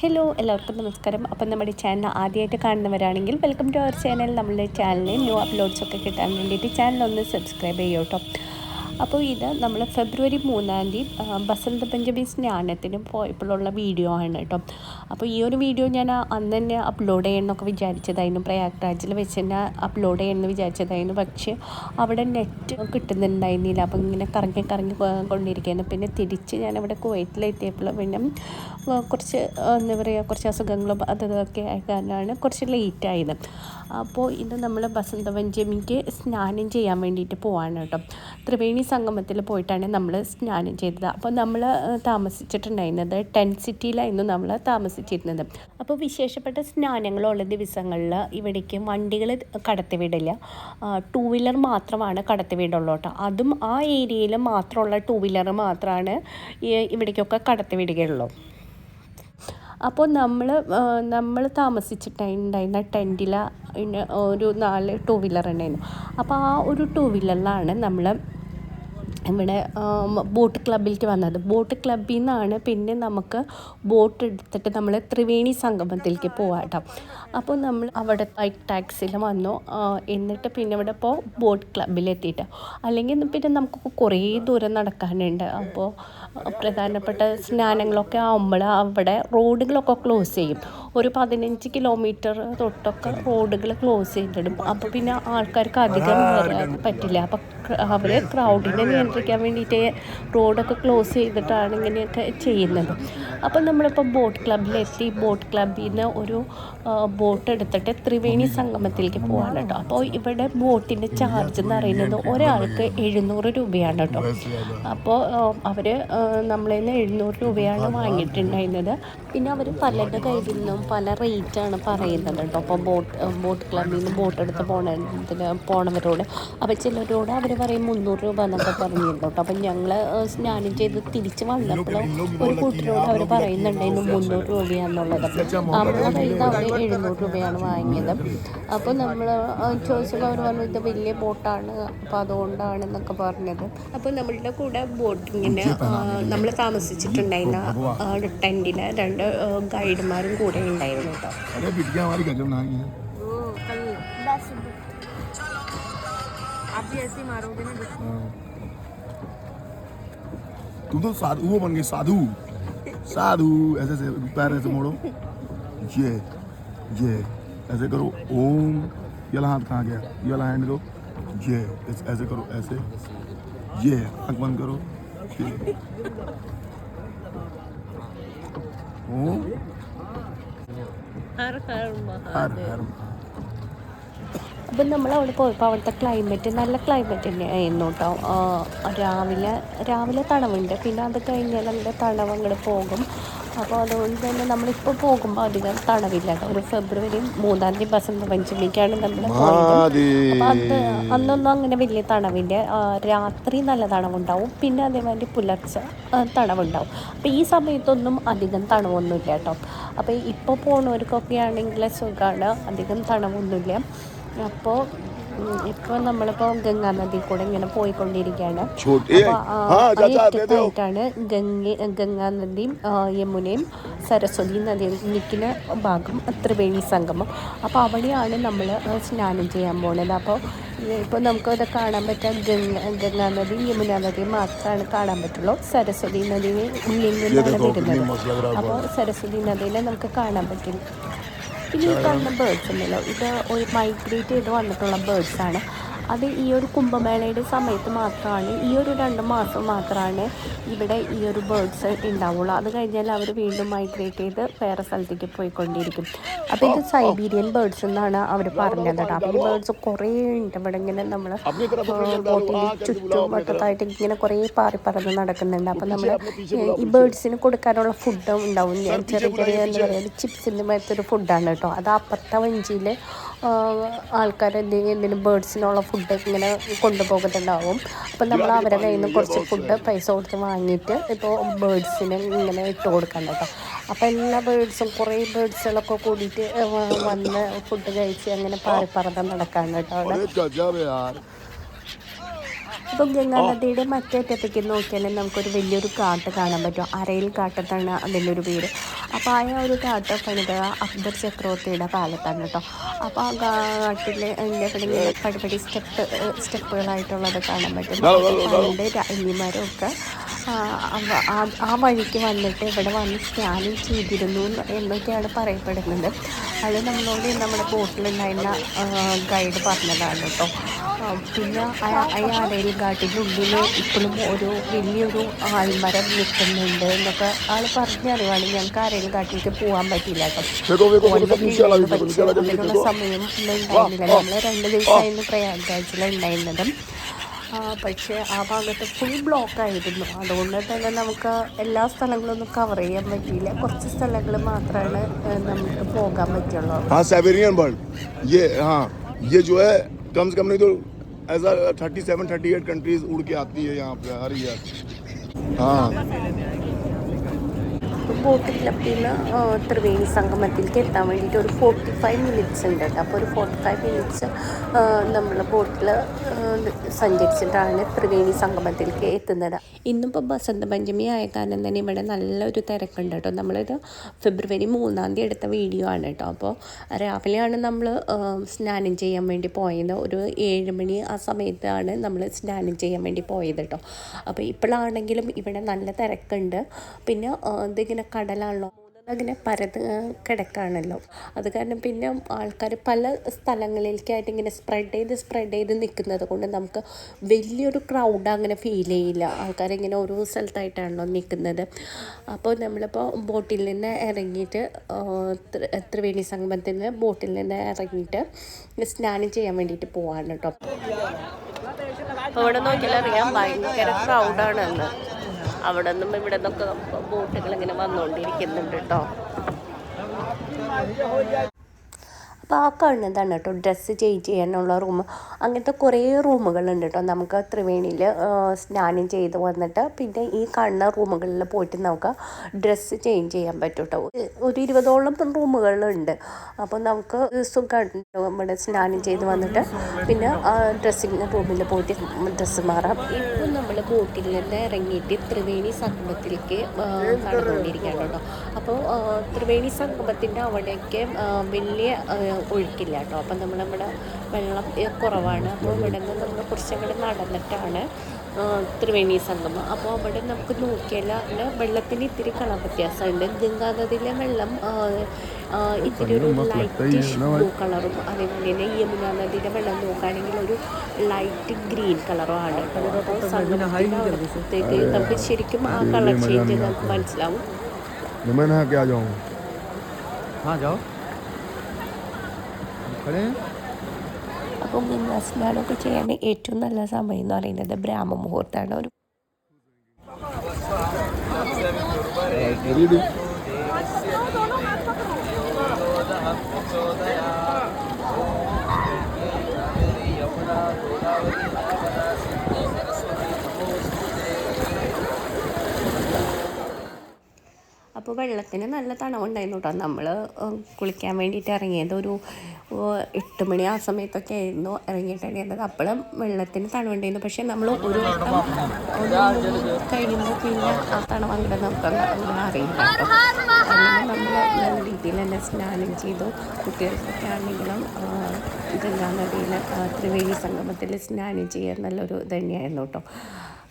Hello എല്ലാവർക്കും നമസ്കാരം. അപ്പം നമ്മുടെ ചാനൽ ആദ്യമായിട്ട് കാണുന്നവരാണെങ്കിൽ വെൽക്കം ടു അവർ ചാനൽ നമ്മളുടെ ചാനലിൽ ന്യൂ അപ്ലോഡ്സ് ഒക്കെ കിട്ടാൻ വേണ്ടിയിട്ട് ചാനൽ ഒന്ന് സബ്സ്ക്രൈബ് ചെയ്യൂട്ടോ അപ്പോൾ ഇത് നമ്മൾ ഫെബ്രുവരി മൂന്നാം തീയതി ബസന്ത് പഞ്ചമി സ്നാനത്തിന് പോയപ്പോഴുള്ള വീഡിയോ ആണ് കേട്ടോ. അപ്പോൾ ഈ ഒരു വീഡിയോ ഞാൻ അന്ന് തന്നെ അപ്ലോഡ് ചെയ്യണമെന്നൊക്കെ വിചാരിച്ചതായിരുന്നു. പ്രയാഗ്രാജിൽ വെച്ച് തന്നെ അപ്ലോഡ് ചെയ്യണമെന്ന് വിചാരിച്ചതായിരുന്നു. പക്ഷേ അവിടെ നെറ്റ് കിട്ടുന്നുണ്ടായിരുന്നില്ല. അപ്പോൾ ഇങ്ങനെ കറങ്ങി കറങ്ങി കൊണ്ടിരിക്കുകയായിരുന്നു. പിന്നെ തിരിച്ച് ഞാൻ അവിടെ കുവൈറ്റിലെത്തിയപ്പോൾ പിന്നെ കുറച്ച് എന്താ പറയുക കുറച്ച് അസുഖങ്ങളും അതൊക്കെ ആയ കാരണമാണ് കുറച്ച് ലേറ്റ് ആയത്. അപ്പോൾ ഇത് നമ്മൾ വസന്തപഞ്ചമിക്ക് സ്നാനം ചെയ്യാൻ വേണ്ടിയിട്ട് പോവാണ് കേട്ടോ. ത്രിവേണി സംഗമത്തിൽ പോയിട്ടാണ് നമ്മൾ സ്നാനം ചെയ്തത്. അപ്പോൾ നമ്മൾ താമസിച്ചിട്ടുണ്ടായിരുന്നത് ടെൻ സിറ്റിയിലായിരുന്നു നമ്മൾ താമസിച്ചിരുന്നത്. അപ്പോൾ വിശേഷപ്പെട്ട സ്നാനങ്ങളുള്ള ദിവസങ്ങളിൽ ഇവിടേക്ക് വണ്ടികൾ കടത്തിവിടില്ല. ടൂ വീലർ മാത്രമാണ് കടത്തിവിടുള്ളൂ കേട്ടോ. അതും ആ ഏരിയയിൽ മാത്രമുള്ള ടൂ വീലർ മാത്രമാണ് ഇവിടേക്കൊക്കെ കടത്തിവിടുകയുള്ളൂ. അപ്പോൾ നമ്മൾ നമ്മൾ താമസിച്ചിട്ടുണ്ടായിരുന്ന ടെന്റിൽ ഒരു നാല് ടൂ വീലർ ഉണ്ടായിരുന്നു അപ്പോൾ ആ ഒരു ടൂ വീലറിലാണ് നമ്മൾ ഇവിടെ ബോട്ട് ക്ലബിലേക്ക് വന്നത്. ബോട്ട് ക്ലബിൽ നിന്നാണ് പിന്നെ നമുക്ക് ബോട്ട് എടുത്തിട്ട് നമ്മൾ ത്രിവേണി സംഗമത്തിലേക്ക് പോവാം കേട്ടോ അപ്പോൾ നമ്മൾ അവിടെ ബൈക്ക് ടാക്സിയിൽ വന്നു. എന്നിട്ട് പിന്നെ ഇവിടെ ഇപ്പോൾ ബോട്ട് ക്ലബിലെത്തിയിട്ട്. അല്ലെങ്കിൽ പിന്നെ നമുക്ക് കുറേ ദൂരം നടക്കാനുണ്ട്. അപ്പോൾ പ്രധാനപ്പെട്ട സ്നാനങ്ങളൊക്കെ ആകുമ്പോൾ അവിടെ റോഡുകളൊക്കെ ക്ലോസ് ചെയ്യും. ഒരു പതിനഞ്ച് കിലോമീറ്റർ തൊട്ടൊക്കെ റോഡുകൾ ക്ലോസ് ചെയ്തിടും. അപ്പോൾ പിന്നെ ആൾക്കാർക്ക് അധികം വരാൻ പറ്റില്ല. അപ്പോൾ അവർ ക്രൗഡിനെ നിയന്ത്രിക്കാൻ വേണ്ടിയിട്ട് റോഡൊക്കെ ക്ലോസ് ചെയ്തിട്ടാണ് ഇങ്ങനെയൊക്കെ ചെയ്യുന്നത്. അപ്പോൾ നമ്മളിപ്പോൾ ബോട്ട് ക്ലബിലെത്തി ബോട്ട് ക്ലബിൽ നിന്ന് ഒരു ബോട്ട് എടുത്തിട്ട് ത്രിവേണി സംഗമത്തിലേക്ക് പോകാൻ കേട്ടോ അപ്പോൾ ഇവിടെ ബോട്ടിന്റെ ചാർജ് എന്ന് പറയുന്നത് ഒരാൾക്ക് എഴുന്നൂറ് രൂപയാണ് കേട്ടോ അപ്പോൾ അവർ നമ്മളിൽ നിന്ന് എഴുന്നൂറ് രൂപയാണ് വാങ്ങിയിട്ടുണ്ടായിരുന്നത്. പിന്നെ അവർ പലരുടെ കയ്യിൽ നിന്നും പല റേറ്റാണ് പറയുന്നത് കേട്ടോ. അപ്പോൾ ബോട്ട് ബോട്ട് ക്ലബിൽ നിന്ന് ബോട്ട് എടുത്ത് പോണതിന് പോണവരോട്. അപ്പോൾ ചിലരോട് അവർ പറയും മുന്നൂറ് രൂപ എന്നൊക്കെ പറഞ്ഞിരുന്നു കേട്ടോ. അപ്പം ഞങ്ങൾ സ്നാനം ചെയ്ത് തിരിച്ച് വന്നപ്പോൾ ഒരു കൂട്ടരോട് അവർ പറയുന്നുണ്ടായിരുന്നു മുന്നൂറ് രൂപയാണെന്നുള്ളത് അപ്പോൾ കയ്യിൽ അവർ എഴുന്നൂറ് രൂപയാണ് വാങ്ങിയത്. അപ്പോൾ നമ്മൾ ചോദിച്ചപ്പോൾ അവർ പറഞ്ഞു ഇത് വലിയ ബോട്ടാണ് അപ്പോൾ അതുകൊണ്ടാണ് എന്നൊക്കെ പറഞ്ഞത്. അപ്പോൾ നമ്മളുടെ കൂടെ ബോട്ടിങ്ങിന് നമ്മൾ താമസിച്ചിട്ടുണ്ടായിരുന്ന ടെന്റിന് രണ്ട് ഗൈഡുമാരും കൂടെ अरे बिटिया हमारी गजब ना आई है। वो कल दस आप भी ऐसे मारोगे ना हाँ। तुम तो साधु वो बन गए साधु। साधु ऐसे से पैर ऐसे मोड़ो। ये ये ऐसे करो ओम ये हाथ कहाँ गया? ये वाला हैंड दो ये ऐसे करो ऐसे। ये आँख बंद करो। ओम। ഇപ്പം നമ്മൾ അവിടെ പോയപ്പോൾ അവിടുത്തെ ക്ലൈമറ്റ് നല്ല ക്ലൈമറ്റ് തന്നെയായിരുന്നു കേട്ടോ. രാവിലെ രാവിലെ തണവുണ്ട്. പിന്നെ അത് കഴിഞ്ഞാൽ നമ്മുടെ തണവ് അങ്ങോട്ട് പോകും. അപ്പോൾ അതുകൊണ്ട് തന്നെ നമ്മളിപ്പോൾ പോകുമ്പോൾ അധികം തണവില്ല ഒരു ഫെബ്രുവരി മൂന്നാം തീയതി ബസന്ത പഞ്ചമിക്കാണ് നമ്മൾ പോയത് അപ്പോൾ അത് അന്നൊന്നും അങ്ങനെ വലിയ തണവില്ല. രാത്രി നല്ല തണവുണ്ടാവും. പിന്നെ അതേമാതിരി പുലർച്ചെ തണവുണ്ടാവും. അപ്പോൾ ഈ സമയത്തൊന്നും അധികം തണവൊന്നുമില്ല കേട്ടോ. അപ്പോൾ ഇപ്പോൾ പോണവർക്കൊക്കെ ആണെങ്കിൽ സുഖമാണ്. അധികം തണവൊന്നുമില്ല. അപ്പോൾ ഇപ്പൊ നമ്മളിപ്പോ ഗംഗാ നദി കൂടെ ഇങ്ങനെ പോയിക്കൊണ്ടിരിക്കുകയാണ്. ആയിട്ടാണ് ഗംഗ ഗംഗാ നദിയും യമുനയും സരസ്വതി നദിയും നിൽക്കുന്ന ഭാഗം ത്രിവേണി സംഗമം. അപ്പോൾ അവിടെയാണ് നമ്മൾ സ്നാനം ചെയ്യാൻ പോകുന്നത് അപ്പോൾ ഇപ്പോൾ നമുക്കത് കാണാൻ പറ്റാൻ ഗംഗ ഗംഗാ നദി യമുന നദി മാത്രമാണ് കാണാൻ പറ്റുള്ളൂ. സരസ്വതി നദിയെ ഉള്ളിൽ നിന്നാണ് വരുന്നത്. അപ്പോൾ സരസ്വതി നദിയിലെ നമുക്ക് കാണാൻ പറ്റും. പിന്നെ ഈ കാണുന്ന ബേർഡ്സ് ഉണ്ടല്ലോ ഇത് ഒരു മൈഗ്രേറ്റ് ചെയ്ത് വന്നിട്ടുള്ള ബേർഡ്സ് ആണ്. അത് ഈ ഒരു കുംഭമേളയുടെ സമയത്ത് മാത്രമാണ് ഈ ഒരു രണ്ട് മാസം മാത്രമാണ് ഇവിടെ ഈ ഒരു ബേർഡ്സ് ഉണ്ടാവുള്ളൂ. അത് കഴിഞ്ഞാൽ അവർ വീണ്ടും മൈഗ്രേറ്റ് ചെയ്ത് വേറെ സ്ഥലത്തേക്ക് പോയിക്കൊണ്ടിരിക്കും. അപ്പോൾ ഇത് സൈബീരിയൻ ബേർഡ്സ് എന്നാണ് അവർ പറഞ്ഞത് കേട്ടോ. അപ്പോൾ ഈ ബേർഡ്സ് കുറേ ഉണ്ട്. ഇവിടെ ഇങ്ങനെ നമ്മൾ ചുറ്റും വട്ടത്തായിട്ട് ഇങ്ങനെ കുറേ പാറി പറന്ന് നടക്കുന്നുണ്ട്. അപ്പോൾ നമ്മൾ ഈ ബേർഡ്സിന് കൊടുക്കാനുള്ള ഫുഡും ഉണ്ടാവും. ചെറിയ ചെറിയ എന്താ പറയുക ചിപ്സിന്റെ മേത്തൊരു ഫുഡാണ് കേട്ടോ. അത് അപ്പുറത്തെ വഞ്ചിയിൽ ആൾക്കാർ എന്തെങ്കിലും ബേഡ്സിനുള്ള ഫുഡ് ഇങ്ങനെ കൊണ്ടുപോകുന്നുണ്ടാവും. അപ്പം നമ്മൾ അവരുടെ കയ്യിൽ നിന്ന് കുറച്ച് ഫുഡ് പൈസ കൊടുത്ത് വാങ്ങിയിട്ട് ഇപ്പോൾ ബേഡ്സിന് ഇങ്ങനെ ഇട്ട് കൊടുക്കാൻ കേട്ടോ അപ്പം എല്ലാ ബേഡ്സും കുറേ ബേഡ്സുകളൊക്കെ കൂടിയിട്ട് വന്ന് ഫുഡ് കഴിച്ച് അങ്ങനെ പാറിപ്പറന്ന് നടക്കാൻ കേട്ടോ അവിടെ. അപ്പം ഗംഗാ നദിയുടെ മറ്റേ അറ്റത്തേക്ക് നോക്കിയാൽ നമുക്കൊരു വലിയൊരു കാട്ട് കാണാൻ പറ്റും. അരയിൽ കാട്ടത്താണ് അതിന്റെ ഒരു പേര്. അപ്പോൾ ആ ഒരു കാട്ട് പണിത് അക്ബർ ചക്രവർത്തിയുടെ കാലത്താണ് കേട്ടോ. അപ്പോൾ ആ കാട്ടിൽ എന്റെ ഇവിടെ പടിപടി സ്റ്റെപ്പ് സ്റ്റെപ്പുകളായിട്ടുള്ളത് കാണാൻ പറ്റും. പണ്ട് രാജ്ഞിമാരും ഒക്കെ ആ, വഴിക്ക് വന്നിട്ട് ഇവിടെ വന്ന് സ്കാനിങ് ചെയ്തിരുന്നു എന്ന് എന്നൊക്കെയാണ് പറയപ്പെടുന്നത്. അത് നമ്മളോട് നമ്മുടെ ബോട്ടിലുണ്ടായിരുന്ന ഗൈഡ് പറഞ്ഞതാണ് കേട്ടോ. പിന്നെ ആ ആനയിൽ ഉള്ളിൽ ഇപ്പോഴും ഒരു വലിയൊരു ആൽമരം നിൽക്കുന്നുണ്ട് എന്നൊക്കെ ആൾ പറഞ്ഞ അറിവാണ് ഞങ്ങൾക്ക് ആരെയും കാട്ടിലേക്ക് പോകാൻ പറ്റിയില്ല കേട്ടോ. സമയം ഒന്നും ഉണ്ടായിരുന്നില്ല. നമ്മൾ രണ്ട് ദിവസമായിരുന്നു പ്രയാഗരാജിലുണ്ടായിരുന്നത്. പക്ഷേ ആ ഭാഗത്ത് ഫുൾ ബ്ലോക്ക് ആയിരുന്നു. അതുകൊണ്ട് തന്നെ നമുക്ക് എല്ലാ സ്ഥലങ്ങളൊന്നും കവർ ചെയ്യാൻ പറ്റിയില്ല. കുറച്ച് സ്ഥലങ്ങൾ മാത്രമാണ് നമുക്ക് പോകാൻ പറ്റുള്ളൂ. कम से कम नहीं तो ऐसा thirty seven thirty eight countries उड़ के आती है यहाँ पे, हर ईयर हाँ। ബോട്ട് അപ്പിൽ നിന്ന് ത്രിവേണി സംഗമത്തിലേക്ക് എത്താൻ വേണ്ടിയിട്ട് ഒരു ഫോർട്ടി ഫൈവ് മിനിറ്റ്സ് ഉണ്ട് കേട്ടോ. അപ്പോൾ ഒരു ഫോർട്ടി ഫൈവ് മിനിറ്റ്സ് നമ്മൾ ബോട്ടിൽ സഞ്ചരിച്ചിട്ടാണ് ത്രിവേണി സംഗമത്തിലേക്ക് എത്തുന്നത്. ഇന്നിപ്പോൾ ബസന്ത പഞ്ചമി ആയ കാരണം തന്നെ ഇവിടെ നല്ലൊരു തിരക്കുണ്ട് കേട്ടോ. നമ്മളിത് ഫെബ്രുവരി മൂന്നാം തീയതി എടുത്ത വീഡിയോ ആണ് കേട്ടോ. അപ്പോൾ രാവിലെയാണ് നമ്മൾ സ്നാനം ചെയ്യാൻ വേണ്ടി പോയത്. ഒരു ഏഴ് മണി ആ സമയത്താണ് നമ്മൾ സ്നാനം ചെയ്യാൻ വേണ്ടി പോയത് കേട്ടോ. അപ്പോൾ ഇപ്പോഴാണെങ്കിലും ഇവിടെ നല്ല തിരക്കുണ്ട്. പിന്നെ ഇതിങ്ങനെ കടലാണല്ലോ. അങ്ങനെ പരത് കിടക്കാണല്ലോ. അത് കാരണം പിന്നെ ആൾക്കാർ പല സ്ഥലങ്ങളിലേക്കായിട്ട് ഇങ്ങനെ സ്പ്രെഡ് ചെയ്ത് സ്പ്രെഡ് ചെയ്ത് നിൽക്കുന്നത് കൊണ്ട് നമുക്ക് വലിയൊരു ക്രൗഡ് അങ്ങനെ ഫീൽ ചെയ്യില്ല. ആൾക്കാരിങ്ങനെ ഓരോ സ്ഥലത്തായിട്ടാണല്ലോ നിൽക്കുന്നത് അപ്പോൾ നമ്മളിപ്പോൾ ബോട്ടിൽ നിന്ന് ഇറങ്ങിയിട്ട് ത്രിവേണി സംഗമത്തിൽ നിന്ന് ബോട്ടിൽ നിന്ന് ഇറങ്ങിയിട്ട് സ്നാനം ചെയ്യാൻ വേണ്ടിയിട്ട് പോവാണ് കേട്ടോ. അവിടെ നോക്കിയാൽ അറിയാം ഭയങ്കര ക്രൗഡാണ് എന്ന് അവിടെ നിന്നും ഇവിടെ നിന്നൊക്കെ ബോട്ടുകൾ ഇങ്ങനെ വന്നുകൊണ്ടിരിക്കുന്നുണ്ട് കേട്ടോ. അപ്പോൾ ആ കാണുന്നതാണ് കേട്ടോ. ഡ്രസ്സ് ചേഞ്ച് ചെയ്യാനുള്ള റൂം അങ്ങനത്തെ കുറേ റൂമുകളുണ്ട് കേട്ടോ. നമുക്ക് ത്രിവേണിയിൽ സ്നാനം ചെയ്ത് വന്നിട്ട് പിന്നെ ഈ കാണുന്ന റൂമുകളിൽ പോയിട്ട് നമുക്ക് ഡ്രസ്സ് ചേഞ്ച് ചെയ്യാൻ പറ്റും കേട്ടോ. ഒരു ഇരുപതോളം റൂമുകളുണ്ട്. അപ്പോൾ നമുക്ക് സുഖമാണ് നമ്മുടെ സ്നാനം ചെയ്ത് വന്നിട്ട് പിന്നെ ഡ്രസ്സിങ് റൂമിൽ പോയിട്ട് ഡ്രസ്സ് മാറാം. ഇപ്പോൾ നമ്മൾ ബോട്ടിൽ നിന്ന് ഇറങ്ങിയിട്ട് ത്രിവേണി സംഗമത്തിലേക്ക് നടന്നുകൊണ്ടിരിക്കുകയാണ് കേട്ടോ. അപ്പോൾ ത്രിവേണി സംഗമത്തിന്റെ അവിടേക്ക് വലിയ ഒഴുക്കില്ല കേട്ടോ അപ്പം നമ്മൾ നമ്മുടെ വെള്ളം ഏ, കുറവാണ് അപ്പോൾ ഇവിടെ നിന്ന് നമ്മൾ കുറച്ചങ്ങോട്ട് നടന്നിട്ടാണ് ആ, ത്രിവേണി സംഗമം അപ്പോൾ അവിടെ നമുക്ക് നോക്കിയാൽ അവിടെ വെള്ളത്തിന് ഇത്തിരി കളർ വ്യത്യാസമുണ്ട് ഗംഗാനദിയിലെ വെള്ളം ആ, ആ, ഇത്തിരി ഒരു ലൈറ്റിഷ് ബ്ലൂ കളറും അതേപോലെ തന്നെ യമുന നദിയുടെ വെള്ളം നോക്കുകയാണെങ്കിൽ ഒരു ലൈറ്റ് ഗ്രീൻ കളറും ആണ് അപ്പോൾ സംഗമത്തിൻ്റെ അവിടത്തേക്ക് നമുക്ക് ശരിക്കും ആ കളർ ചേഞ്ച് നമുക്ക് മനസ്സിലാവും मैं नहा के आ जाऊँ हाँ जाओ खड़े हैं അപ്പം ഗംഗാ സ്നാനമൊക്കെ ചെയ്യാൻ ഏറ്റവും നല്ല സമയം എന്ന് പറയുന്നത് ബ്രാഹ്മ മുഹൂർത്തമാണ്. ഒരു അപ്പോൾ വെള്ളത്തിന് നല്ല തണവുണ്ടായിരുന്നു കേട്ടോ നമ്മൾ കുളിക്കാൻ വേണ്ടിയിട്ട് ഇറങ്ങിയത് ഒരു എട്ട് മണി ആ സമയത്തൊക്കെ ആയിരുന്നു ഇറങ്ങിയിട്ടുണ്ടായിരുന്നത് അപ്പോഴും വെള്ളത്തിന് തണവുണ്ടായിരുന്നു. പക്ഷേ നമ്മൾ ഒരു വട്ടം കഴിയുമ്പോൾ പിന്നെ ആ തണവ് അങ്ങനെ നമുക്ക് അറിയില്ല അങ്ങനെ നമ്മൾ നല്ല രീതിയിൽ തന്നെ സ്നാനം ചെയ്തു. കുട്ടികൾക്കൊക്കെ ആണെങ്കിലും ഗംഗാ നദിയിൽ ത്രിവേണി സംഗമത്തിൽ സ്നാനം ചെയ്യാൻ നല്ലൊരു ഇത് തന്നെയായിരുന്നു കേട്ടോ.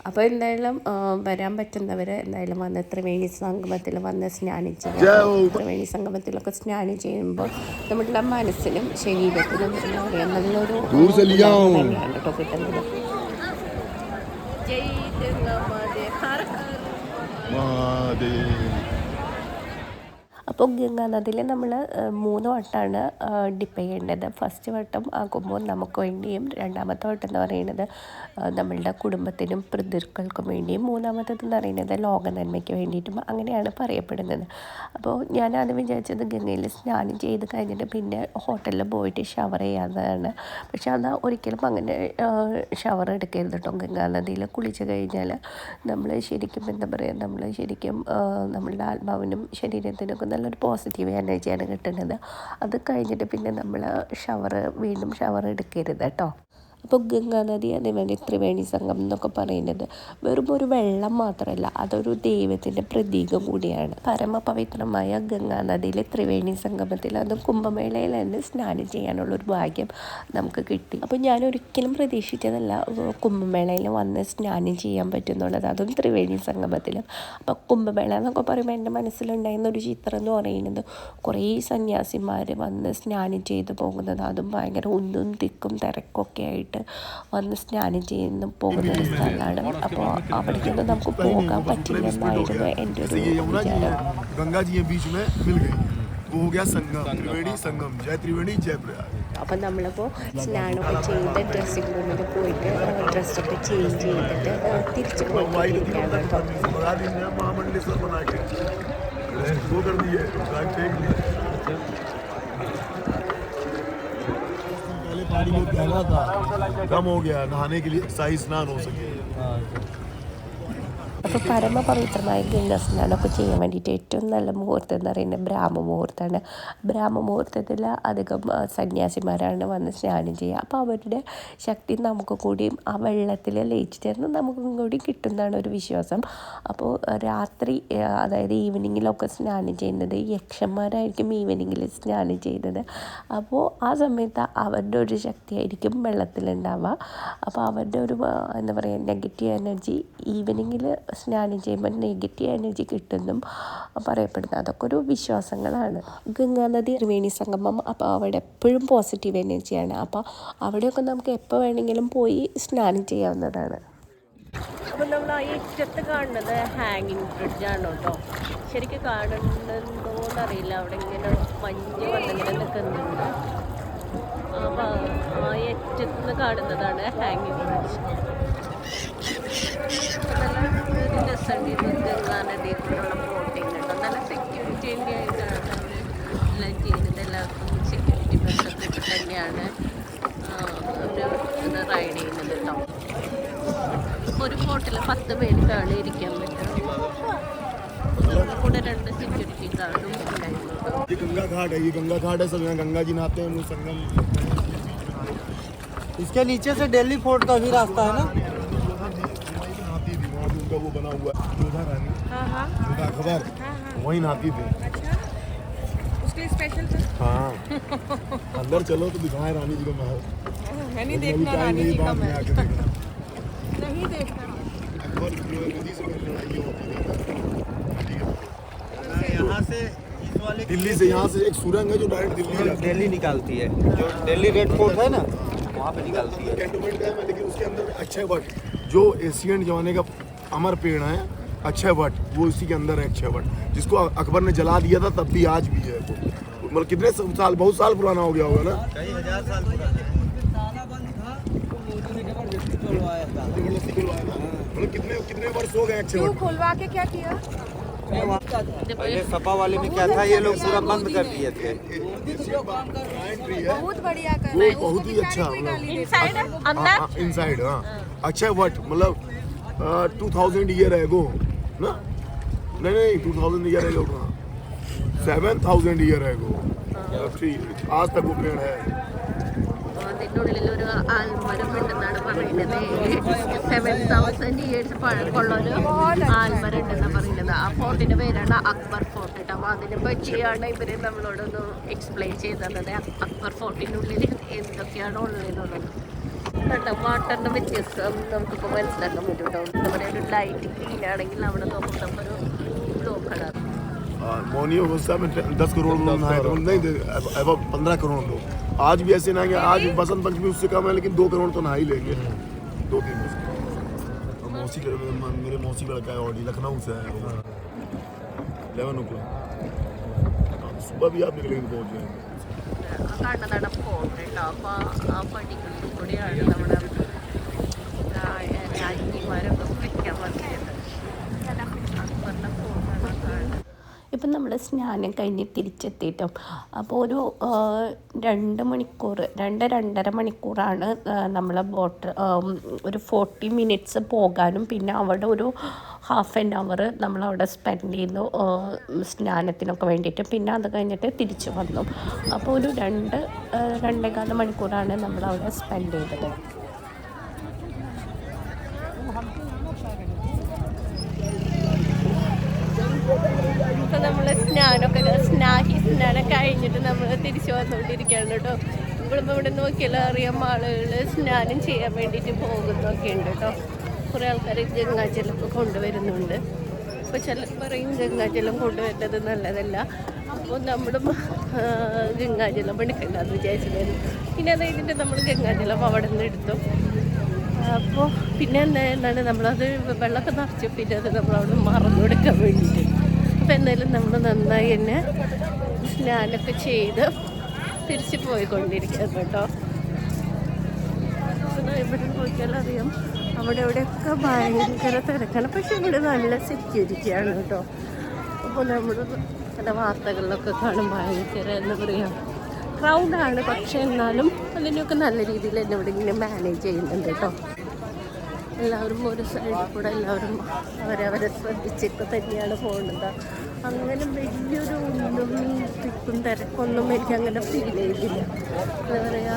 അപ്പോൾ എന്തായാലും വരാൻ പറ്റുന്നവർ എന്തായാലും വന്ന് ത്രിവേണി സംഗമത്തിൽ വന്ന് സ്നാനം ത്രിവേണി സംഗമത്തിലൊക്കെ സ്നാനം ചെയ്യുമ്പോൾ നമ്മുടെ മനസ്സിലും ശരീരത്തിലും എന്താ നല്ലൊരു കേട്ടോ കിട്ടുന്നത്. ജയ് അപ്പോൾ ഗംഗാ നദിയിൽ നമ്മൾ മൂന്ന് വട്ടമാണ് ഡിപ്പ് ചെയ്യേണ്ടത് ഫസ്റ്റ് വട്ടം ആകുമ്പോൾ നമുക്ക് വേണ്ടിയും രണ്ടാമത്തെ വട്ടം എന്ന് പറയുന്നത് നമ്മളുടെ കുടുംബത്തിനും പിതൃക്കൾക്കും വേണ്ടിയും മൂന്നാമത്തേത് എന്ന് പറയുന്നത് ലോക നന്മയ്ക്ക് വേണ്ടിയിട്ടും അങ്ങനെയാണ് പറയപ്പെടുന്നത്. അപ്പോൾ ഞാൻ ആദ്യം വിചാരിച്ചത് ഗംഗയിൽ സ്നാനം ചെയ്ത് കഴിഞ്ഞിട്ട് പിന്നെ ഹോട്ടലിൽ പോയിട്ട് ഷവർ ചെയ്യാവുന്നതാണ്. പക്ഷെ അത് ഒരിക്കലും അങ്ങനെ ഷവർ എടുക്കരുത് കേട്ടോ. ഗംഗാ നദിയിൽ കുളിച്ച് കഴിഞ്ഞാൽ നമ്മൾ ശരിക്കും എന്താ പറയുക നമ്മൾ ശരിക്കും നമ്മളുടെ ആത്മാവിനും ശരീരത്തിനൊക്കെ നല്ലൊരു പോസിറ്റീവ് എനർജിയാണ് കിട്ടുന്നത്. അത് കഴിഞ്ഞിട്ട് പിന്നെ നമ്മൾ ഷവർ വീണ്ടും ഷവർ എടുക്കരുത് കേട്ടോ. അപ്പോൾ ഗംഗാനദി അതേമാതിരി ത്രിവേണി സംഗം എന്നൊക്കെ പറയുന്നത് വെറും ഒരു വെള്ളം മാത്രമല്ല അതൊരു ദൈവത്തിന്റെ പ്രതീകം കൂടിയാണ്. പരമപവിത്രമായ ഗംഗാനദിയിലെ ത്രിവേണി സംഗമത്തിൽ അതും കുംഭമേളയിൽ തന്നെ സ്നാനം ചെയ്യാനുള്ള ഒരു ഭാഗ്യം നമുക്ക് കിട്ടി. അപ്പോൾ ഞാൻ ഒരിക്കലും പ്രതീക്ഷിച്ചതല്ല കുംഭമേളയിൽ വന്ന് സ്നാനം ചെയ്യാൻ പറ്റുന്നുള്ളത്. അതും ത്രിവേണി സംഗമത്തിൽ അപ്പോൾ കുംഭമേള എന്നൊക്കെ പറയുമ്പോൾ എന്റെ മനസ്സിലുണ്ടായിരുന്ന ഒരു ചിത്രം എന്ന് പറയുന്നത് കുറേ സന്യാസിമാർ വന്ന് സ്നാനം ചെയ്ത് പോകുന്നത്. അതും ഭയങ്കര ഉന്നും തിക്കും തിരക്കൊക്കെ ആയിട്ട്. വേണ്ടിയിട്ട് വന്ന് സ്നാനം ചെയ്യുന്ന പോകുന്ന ഒരു സ്ഥലമാണ്. അപ്പോൾ അവിടേക്കൊന്നും നമുക്ക് പോകാൻ പറ്റില്ലെന്നായിരുന്നു എന്റെ ഒരു അപ്പൊ നമ്മളിപ്പോ സ്നാനൊക്കെ ചെയ്ത് ഡ്രസ്സിംഗ് റൂമിൽ പോയിട്ട് ഡ്രസ്സൊക്കെ ചേഞ്ച് ചെയ്തിട്ട് തിരിച്ചു പോയിട്ടാണ് गाड़ी में गहरा था। कम हो गया नहाने के लिए शाही स्नान हो सके। അപ്പോൾ പരമപവിത്രമായ ഒക്കെ ചെയ്യാൻ വേണ്ടിയിട്ട് ഏറ്റവും നല്ല മുഹൂർത്തം എന്ന് പറയുന്നത് ബ്രാഹ്മ മുഹൂർത്തമാണ്. ബ്രാഹ്മ മുഹൂർത്തത്തിൽ അധികം സന്യാസിമാരാണ് വന്ന് സ്നാനം ചെയ്യുക. അപ്പോൾ അവരുടെ ശക്തി നമുക്ക് കൂടിയും ആ വെള്ളത്തിൽ ലയിച്ചു ചേർന്ന് നമുക്കും കൂടി കിട്ടുന്നതാണ് ഒരു വിശ്വാസം. അപ്പോൾ രാത്രി അതായത് ഈവനിങ്ങിലൊക്കെ സ്നാനം ചെയ്യുന്നത് യക്ഷന്മാരായിരിക്കും ഈവനിങ്ങിൽ സ്നാനം ചെയ്യുന്നത്. അപ്പോൾ ആ സമയത്ത് അവരുടെ ഒരു ശക്തിയായിരിക്കും വെള്ളത്തിലുണ്ടാവുക. അപ്പോൾ അവരുടെ ഒരു എന്താ പറയുക നെഗറ്റീവ് എനർജി ഈവനിങ്ങിൽ സ്നാനം ചെയ്യുമ്പോൾ നെഗറ്റീവ് എനർജി കിട്ടുമെന്നും പറയപ്പെടുന്നത് അതൊക്കെ ഒരു വിശ്വാസങ്ങളാണ്. ഗംഗാനദി ത്രിവേണി സംഗമം അപ്പോൾ അവിടെ എപ്പോഴും പോസിറ്റീവ് എനർജിയാണ് അപ്പോൾ അവിടെയൊക്കെ നമുക്ക് എപ്പോൾ വേണമെങ്കിലും പോയി സ്നാനം ചെയ്യാവുന്നതാണ്. അപ്പം നമ്മൾ ആ ഏറ്റത്ത് കാണുന്നത് ഹാങ്ങിങ് ബ്രിഡ്ജാണ് കേട്ടോ ശരിക്കും കാണുന്നുണ്ടോയെന്നറിയില്ല അവിടെ ഇങ്ങനെ മഞ്ഞ് വന്നിങ്ങനെ നിൽക്കുന്നുണ്ട് അപ്പോൾ ആ ഏറ്റത്ത് നിന്ന് കാണുന്നതാണ് ഹാങ്ങിങ് ബ്രിഡ്ജ് നല്ല ഒരു രസമുണ്ട് ഇത് ഗംഗാ നദിയിൽ കൂടെയുള്ള ബോട്ടിങ് കേട്ടോ നല്ല സെക്യൂരിറ്റി ആയിട്ടാണ് അവർ എല്ലാം ചെയ്യുന്നത് എല്ലാവർക്കും സെക്യൂരിറ്റി ബസ്സൊക്കെ ഇട്ട് തന്നെയാണ് അവർ ഇത് റൈഡ് ചെയ്യുന്നത് കേട്ടോ ഒരു ബോട്ടിൽ പത്ത് പേർക്കാണ് ഇരിക്കാൻ പറ്റുക കൂടെ രണ്ട് സെക്യൂരിറ്റി ഗാർഡും ഉണ്ടായിരുന്നു കേട്ടോ ये गंगा घाट है ये गंगा घाट है सब यहाँ गंगा जी नहाते हैं हम लोग संगम इसके नीचे से दिल्ली फोर्ट का भी रास्ता है ना वो बना हुआ है। जोधा रानी। हाँ हाँ। जोधा अखबार। हाँ हाँ। वहीं नहाती थी। अच्छा। उसके लिए स्पेशल हाँ। अंदर चलो तो दिखाए रानी जी का महल नहीं देखना रानी जी का नहीं देखना। है यहाँ से दिल्ली से यहाँ से एक सुरंग है जो डायरेक्ट दिल्ली दिल्ली निकालती है। जो दिल्ली रेड फोर्ट है ना वहाँ पे निकालती है। है लेकिन उसके अंदर अक्षय वट जो एशियन जमाने का अमर पेड़ है अक्षय वट वो इसी के अंदर है अक्षय वट जिसको अकबर ने जला दिया था तब भी आज भी है वो। मतलब कितने साल बहुत साल पुराना हो गया होगा ना? कई हज़ार साल पुराना। मतलब कितने कितने वर्ष हो गए अक्षय क्यों वट खुलवा के क्या किया? पहले सपा वाले में क्या था ये लोग पूरा बंद कर दिए थे। बहुत बढ़िया कर है बहुत ही अच्छा मतलब देते हैं। अंदर इनसाइड हाँ। अक्षय वट मतलब टू थाउजेंड ईयर एगो ना नहीं नहीं to thousand year ago seven thousand year ago आज तक वो पेड़ है അതിൻ്റെ ഉള്ളിൽ ഒരു ആൽമരം ഉണ്ടെന്നാണ് പറയുന്നത് സെവൻ തൗസൻഡ് ഇയേഴ്സ് പഴക്കമുള്ള ഒരു ആൽമരം ഉണ്ടെന്നാണ് പറയുന്നത് ആ ഫോർട്ടിൻ്റെ പേരാണ് അക്ബർ ഫോർട്ട് കേട്ടോ അപ്പോൾ അതിനെ പറ്റിയാണ് ഇവർ നമ്മളോടൊന്ന് എക്സ്പ്ലെയിൻ ചെയ്ത് തന്നത് അക്ബർ ഫോർട്ടിൻ്റെ ഉള്ളിൽ എന്തൊക്കെയാണ് ഉള്ളതെന്നുള്ളത് കണ്ടോ വാട്ടറിൻ്റെ വ്യത്യസ്തം നമുക്കിപ്പോൾ മനസ്സിലാക്കാൻ പറ്റും കേട്ടോ നമ്മുടെ ഒരു ലൈറ്റ് ഗ്രീൻ ആണെങ്കിൽ അവിടെ നോക്കുമ്പോൾ ഒരു ബ്ലൂ കളർ मौनी गुस्सा में दस करोड़ लोग नहाए थे नहीं थे अब पंद्रह करोड़ लोग आज भी ऐसे नहाएंगे आज बसंत पंचमी उससे कम है लेकिन दो करोड़ तो नहा ही लेंगे दो तीन बस और मौसी का मेरे मौसी का लड़का है ऑडी लखनऊ से है इलेवन ओ क्लॉक सुबह भी आप निकलेंगे तो पहुंच जाएंगे കൂടെയാണ് നമ്മുടെ ഇപ്പം നമ്മൾ സ്നാനം കഴിഞ്ഞ് തിരിച്ചെത്തിയിട്ടും. അപ്പോൾ ഒരു രണ്ട് മണിക്കൂർ രണ്ട് രണ്ടര മണിക്കൂറാണ് നമ്മൾ ബോട്ട് ഒരു ഫോർട്ടി മിനിറ്റ്സ് പോകാനും പിന്നെ അവിടെ ഒരു ഹാഫ് ആൻ അവർ നമ്മളവിടെ സ്പെൻഡ് ചെയ്യുന്നു സ്നാനത്തിനൊക്കെ വേണ്ടിയിട്ട്. പിന്നെ അത് കഴിഞ്ഞിട്ട് തിരിച്ചു വന്നു. അപ്പോൾ ഒരു രണ്ട് രണ്ടേകാല മണിക്കൂറാണ് നമ്മളവിടെ സ്പെൻഡ് ചെയ്തത്. സ്നാനമൊക്കെ സ്നാഹി സ്നാനം കഴിഞ്ഞിട്ട് നമ്മൾ തിരിച്ചു വന്നുകൊണ്ടിരിക്കുകയാണ് കേട്ടോ. നമ്മളിപ്പോൾ ഇവിടെ നോക്കിയാലും അറിയാം ആളുകൾ സ്നാനം ചെയ്യാൻ വേണ്ടിയിട്ട് പോകുന്നൊക്കെ ഉണ്ട് കേട്ടോ. കുറേ ആൾക്കാർ ഗംഗാജലമൊക്കെ കൊണ്ടുവരുന്നുണ്ട്. അപ്പോൾ ചിലർ പറയും ഗംഗാജലം കൊണ്ടുവരുന്നത് നല്ലതല്ല. അപ്പോൾ നമ്മളും ഗംഗാജലം എടുക്കണ്ടെന്ന് വിചാരിച്ചിട്ടുണ്ടായിരുന്നു പിന്നെ അത് കഴിഞ്ഞിട്ട് നമ്മൾ ഗംഗാജലം അവിടെ നിന്ന് എടുത്തു. അപ്പോൾ പിന്നെ എന്താ എന്താണ് നമ്മളത് വെള്ളമൊക്കെ നിറച്ചു പിന്നെ അത് നമ്മളവിടെ മറന്നു കൊടുക്കാൻ വേണ്ടിയിട്ട് അപ്പോൾ എന്തായാലും നമ്മൾ നന്നായി തന്നെ സ്നാനൊക്കെ ചെയ്ത് തിരിച്ച് പോയിക്കൊണ്ടിരിക്കുന്നു കേട്ടോ. എവിടെ നോക്കിയാൽ അറിയാം. അവിടെ എവിടെയൊക്കെ ഭയങ്കര തിരക്കാണ്. പക്ഷെ ഇവിടെ നല്ല സെക്യൂരിറ്റിയാണ് കേട്ടോ. അപ്പോൾ നമ്മൾ പല വാർത്തകളിലൊക്കെ കാണും ഭയങ്കര എന്താ പറയുക ക്രൗഡാണ് പക്ഷേ എന്നാലും അതിനെയൊക്കെ നല്ല രീതിയിൽ തന്നെ ഇവിടെ ഇങ്ങനെ മാനേജ് ചെയ്യുന്നുണ്ട് കേട്ടോ. എല്ലാവരും ഒരു സൈഡിൽ കൂടെ എല്ലാവരും അവരവരെ ശ്രദ്ധിച്ചൊക്കെ തന്നെയാണ് പോകുന്നത് അങ്ങനെ വലിയൊരു ഒന്നും തിക്കും തിരക്കൊന്നും എനിക്ക് അങ്ങനെ ഫീൽ ചെയ്തില്ല എന്താ പറയുക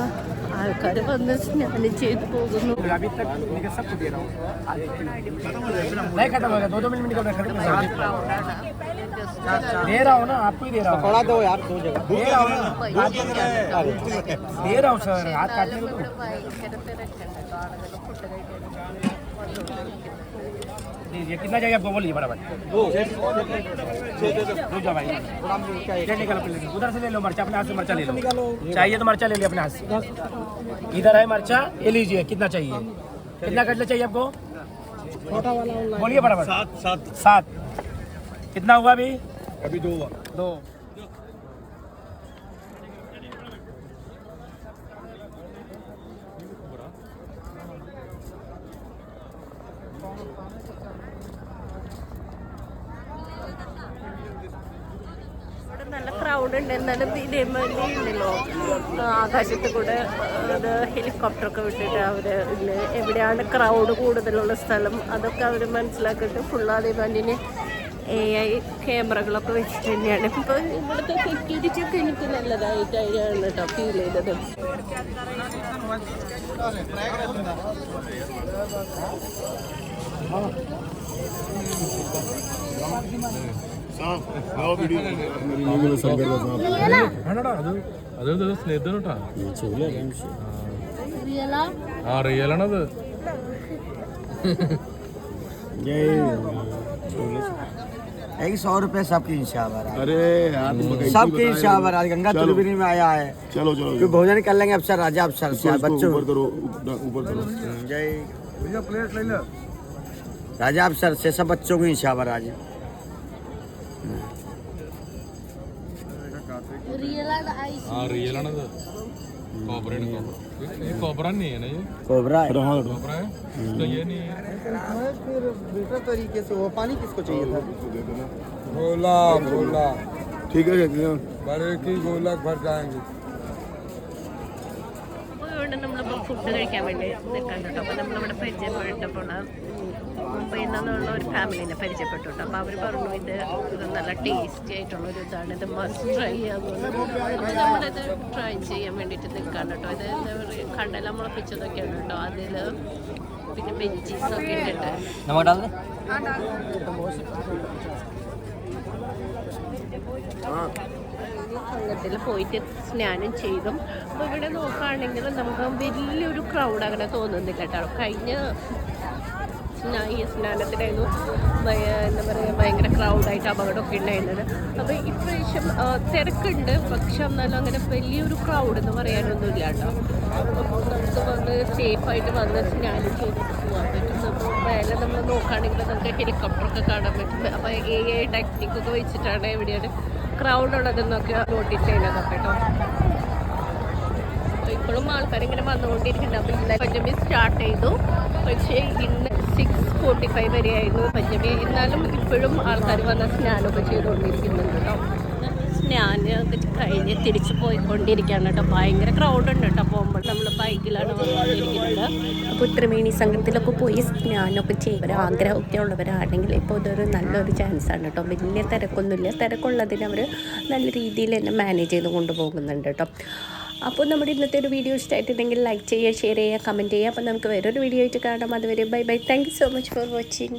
ആൾക്കാർ വന്ന് സ്നാനം ചെയ്ത് പോകുന്നു अभी तक मैं सबको दे रहा हूँ नहीं खत्म होगा दो दो मिनट में खत्म हो जाएगा दे रहा हूँ ना आपको ही दे रहा हूँ पकड़ा दो यार दो जगह दे रहा हूँ ना दे रहा हूँ सर हाथ काटने को ये कितना चाहिए आपको बोलिए बराबर। दो। दो भाई। उधर से ले लो मर्चा अपने हाथ से मर्चा ले लो। चाहिए तो मर्चा ले लिया अपने हाथ से। इधर है मर्चा ये लीजिए कितना चाहिए? कितना कटले चाहिए आपको? छोटा वाला बोलिए बराबर। सात सात। सात। कितना हुआ अभी? अभी दो हुआ। दो। കൂടെ ഉണ്ടായിരുന്നാലും ഈ ഉണ്ടല്ലോ. ആകാശത്ത് കൂടെ അത് ഹെലികോപ്റ്ററൊക്കെ വിട്ടിട്ട് അവർ എവിടെയാണ് ക്രൗഡ് കൂടുതലുള്ള സ്ഥലം അതൊക്കെ അവർ മനസ്സിലാക്കിയിട്ട് ഫുൾ അതേപോലെ എ ഐ ക്യാമറകളൊക്കെ വെച്ചിട്ട് തന്നെയാണ്. ഇപ്പൊ ഇവിടുത്തെ സെക്യൂരിറ്റി ഒക്കെ എനിക്ക് നല്ലതായിട്ട് അതിനാണ് കേട്ടോ ഫീൽ ചെയ്തത്. संगर का साहब ആണോടാ അത് അത് ഇത് സ്നേഹിതനോട്ടാ ആ റിയലാണത് एक सौ रुपये सबकी इंशावर अरे यार तुम कैसे सबकी बताए? इंशावर आज गंगा चलो। त्रिवेणी में आया है चलो चलो फिर भोजन कर लेंगे अफसर राजा अफसर इसको- से इसको बच्चों ऊपर करो ऊपर ऊपर करो जय राजा अफसर से सब बच्चों को इंशावर आज ആ റിയലാണത് കോബ്രയാണ് കോബ്ര ये कोबरा नहीं है ना ये कोबरा है हाँ कोबरा है तो ये नहीं है फिर बेटर तरीके से वो पानी किसको चाहिए था गोला गोला ठीक है ठीक है बड़े की गोलक भर जाएंगे അപ്പോൾ ഇവിടെ നമ്മളിപ്പോൾ ഫുഡ് കഴിക്കാൻ വേണ്ടി നിൽക്കാൻ കേട്ടോ അപ്പോൾ നമ്മളിവിടെ പരിചയപ്പെട്ടപ്പോൾ മുംബൈയിൽ നിന്നുള്ള ഒരു ഫാമിലിനെ പരിചയപ്പെട്ടു അപ്പൊ അപ്പോൾ അവർ പറഞ്ഞു ഇത് ഇത് നല്ല ടേസ്റ്റി ആയിട്ടുള്ള ഒരു ഇതാണ്. ഇത് മസ്റ്റ് ട്രൈ ആകുമെന്ന് ട്രൈ ചെയ്യാൻ വേണ്ടിട്ട് നിൽക്കാൻ കേട്ടോ. ഇത് കണ്ടല പറയുക കടല മുളപ്പിച്ചതൊക്കെയാണ് കേട്ടോ. അതിൽ പിന്നെ വെജീസ് ഒക്കെ സംഘത്തിൽ പോയിട്ട് സ്നാനം ചെയ്തും. അപ്പോൾ ഇവിടെ നോക്കുകയാണെങ്കിൽ നമുക്ക് വലിയൊരു ക്രൗഡ് അങ്ങനെ തോന്നുന്നില്ല കേട്ടോ. കഴിഞ്ഞ ഈ സ്നാനത്തിനായിരുന്നു. എന്താ പറയുക ഭയങ്കര ക്രൗഡായിട്ട് അപകടമൊക്കെ ഉണ്ടായിരുന്നത്. അപ്പോൾ ഇപ്രാവശ്യം തിരക്കുണ്ട്. പക്ഷെ എന്നാലും അങ്ങനെ വലിയൊരു ക്രൗഡ് എന്ന് പറയാനൊന്നുമില്ല കേട്ടോ. അപ്പോൾ നമുക്ക് വന്ന് സേഫായിട്ട് വന്ന് സ്നാനം ചെയ്തിട്ട് പോകാൻ പറ്റും. അപ്പോൾ മേലെ നമ്മൾ നോക്കുകയാണെങ്കിൽ നമുക്ക് ഹെലികോപ്റ്ററൊക്കെ കാണാൻ പറ്റും. അപ്പോൾ എ ഐ ടെക്നിക്കൊക്കെ വെച്ചിട്ടാണ് എവിടെയാണ് ക്രൗഡ് ഉള്ളതെന്നൊക്കെ നോട്ടീസ് ചെയ്യുന്നതൊക്കെ കേട്ടോ. ഇപ്പോഴും ആൾക്കാരിങ്ങനെ വന്നുകൊണ്ടിരിക്കുന്നുണ്ട്. അപ്പോൾ ഇന്നലെ പഞ്ചമി സ്റ്റാർട്ട് ചെയ്തു. പക്ഷേ ഇന്ന് സിക്സ് ഫോർട്ടി ഫൈവ് വരെയായിരുന്നു പഞ്ചമി എന്നാലും ഇപ്പോഴും ആൾക്കാർ വന്ന് സ്നാനമൊക്കെ ചെയ്തുകൊണ്ടിരിക്കുന്നുണ്ട് കേട്ടോ. സ്നാനമൊക്കെ കഴിഞ്ഞ് തിരിച്ചു പോയിക്കൊണ്ടിരിക്കുകയാണ് കേട്ടോ. ഭയങ്കര ക്രൗഡ് ഉണ്ട് കേട്ടോ. പോകുമ്പോൾ നമ്മൾ ബൈക്കിലാണ് വന്നുകൊണ്ടിരിക്കുന്നത്. അപ്പോൾ ത്രിവേണി സംഘത്തിലൊക്കെ പോയി സ്നാനമൊക്കെ ചെയ്യുക ആഗ്രഹമൊക്കെ ഉള്ളവരാണെങ്കിൽ ഇപ്പോൾ ഇതൊരു നല്ലൊരു ചാൻസാണ് കേട്ടോ. വലിയ തിരക്കൊന്നുമില്ല. തിരക്കുള്ളതിന് അവർ നല്ല രീതിയിൽ തന്നെ മാനേജ് ചെയ്ത് കൊണ്ടുപോകുന്നുണ്ട് കേട്ടോ. അപ്പോൾ നമ്മുടെ ഇന്നത്തെ ഒരു വീഡിയോ ഇഷ്ടമായിട്ടുണ്ടെങ്കിൽ ലൈക്ക് ചെയ്യുക ഷെയർ ചെയ്യുക കമന്റ് ചെയ്യുക. അപ്പോൾ നമുക്ക് വേറൊരു വീഡിയോ ആയിട്ട് കാണാം. അതുവരെ bye bye thank so much for watching